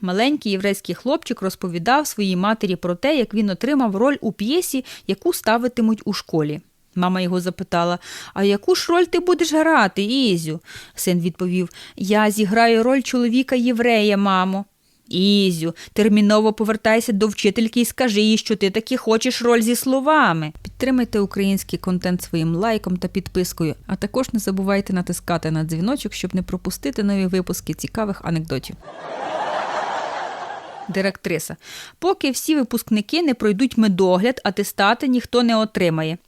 Маленький єврейський хлопчик розповідав своїй матері про те, як він отримав роль у п'єсі, яку ставитимуть у школі. Мама його запитала: А яку ж роль ти будеш грати, Ізю? Син відповів: Я зіграю роль чоловіка єврея, мамо. Ізю, терміново повертайся до вчительки і скажи їй, що ти таки хочеш роль зі словами. Підтримайте український контент своїм лайком та підпискою, а також не забувайте натискати на дзвіночок, щоб не пропустити нові випуски цікавих анекдотів. Директриса. Поки всі випускники не пройдуть медогляд, атестати ніхто не отримає.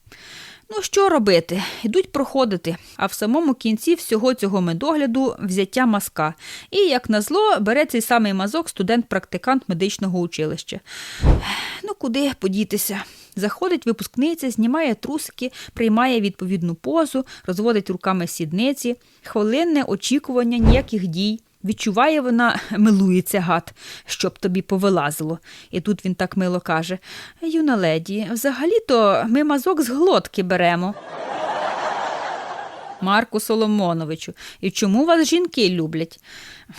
Ну, що робити? Йдуть проходити, а в самому кінці всього цього медогляду взяття мазка. І, як назло, бере цей самий мазок студент-практикант медичного училища. Ну, куди подітися? Заходить випускниця, знімає трусики, приймає відповідну позу, розводить руками сідниці, хвилинне очікування ніяких дій. Відчуває вона, милується гад, щоб тобі повилазило. І тут він так мило каже: Юна леді, взагалі-то ми мазок з глотки беремо. Марку Соломоновичу, і чому вас жінки люблять?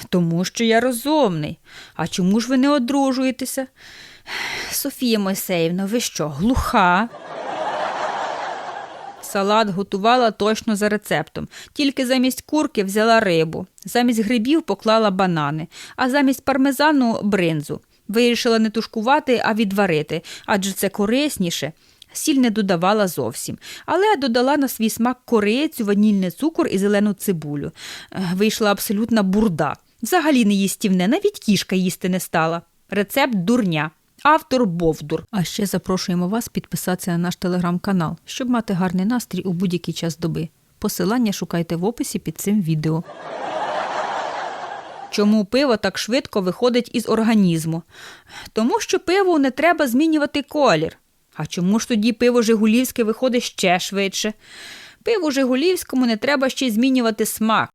Тому що я розумний. А чому ж ви не одружуєтеся? Софія Мойсеївна, ви що, глуха? Салат готувала точно за рецептом, тільки замість курки взяла рибу, замість грибів поклала банани, а замість пармезану бринзу. Вирішила не тушкувати, а відварити, адже це корисніше. Сіль не додавала зовсім, але додала на свій смак корицю, ванільний цукор і зелену цибулю. Е, Вийшла абсолютна бурда. Взагалі не їстівне, навіть кішка їсти не стала. Рецепт дурня. Автор Бовдур. А ще запрошуємо вас підписатися на наш телеграм-канал, щоб мати гарний настрій у будь-який час доби. Посилання шукайте в описі під цим відео. Чому пиво так швидко виходить із організму? Тому що пиву не треба змінювати колір. А чому ж тоді пиво Жигулівське виходить ще швидше? Пиву Жигулівському не треба ще й змінювати смак.